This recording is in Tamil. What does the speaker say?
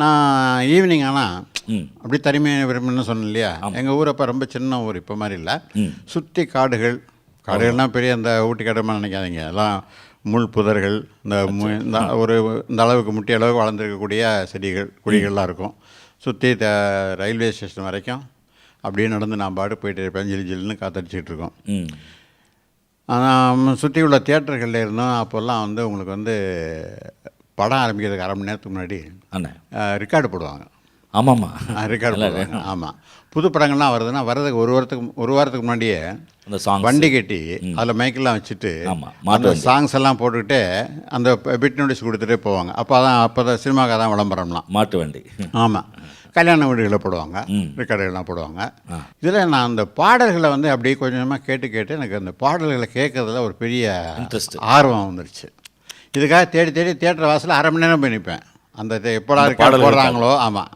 நான் ஈவினிங் ஆனால் அப்படி தனிமையை விரும்புன்னு சொன்னேன் இல்லையா? எங்கள் ஊர் அப்போ ரொம்ப சின்ன ஊர் இப்போ மாதிரி இல்லை. சுற்றி காடுகள். காடுகள்னால் பெரிய இந்த ஊட்டி காடுமா நினைக்காதீங்க. எல்லாம் முள் புதர்கள் இந்த ஒரு இந்த அளவுக்கு முட்டிய அளவுக்கு வளர்ந்துருக்கக்கூடிய செடிகள் கொடிகள்லாம் இருக்கும். சுற்றி த ரயில்வே ஸ்டேஷன் வரைக்கும் அப்படியே நடந்து நான் பாடு போயிட்டு இருப்பேன். ஜிலு ஜில்லுன்னு காத்தடிச்சிட்டு இருக்கோம். ஆனால் சுற்றி உள்ள தியேட்டர்களில் இருந்தோம். அப்போல்லாம் வந்து உங்களுக்கு வந்து படம் ஆரம்பிக்கிறதுக்கு அரை மணி நேரத்துக்கு முன்னாடி அண்ணே. ரெக்கார்டு போடுவாங்க. ஆமாம்மா. ரெக்கார்டு போடுவாங்க. ஆமாம் புது படங்கள்லாம் வருதுன்னா வர்றதுக்கு ஒரு வாரத்துக்கு ஒரு வாரத்துக்கு முன்னாடியே அந்த சாங் வண்டி கட்டி அதில் மைக்கெல்லாம் வச்சுட்டு அந்த. சாங்ஸ் எல்லாம் போட்டுக்கிட்டு அந்த பிட் நோட்டீஸ் கொடுத்துட்டே போவாங்க. அப்போ தான் அப்போ தான் சினிமாக்காக தான் விளம்பரம்லாம். மாட்டு வண்டி. ஆமாம் கல்யாண வீடுகளில் போடுவாங்க. ரெக்கார்டுகள்லாம் போடுவாங்க. இதில் நான் அந்த பாடல்களை வந்து அப்படியே கொஞ்சமாக கேட்டு கேட்டு எனக்கு அந்த பாடல்களை கேட்கறதுல ஒரு பெரிய Interest. ஆர்வம் வந்துருச்சு. இதுக்காக தேடி தேடி தியேட்டர் வாசலில் அரை மணி நேரம் போய் நிற்பேன் அந்த எப்படா பாடல்கள் போடுறாங்களோ ஆமாம்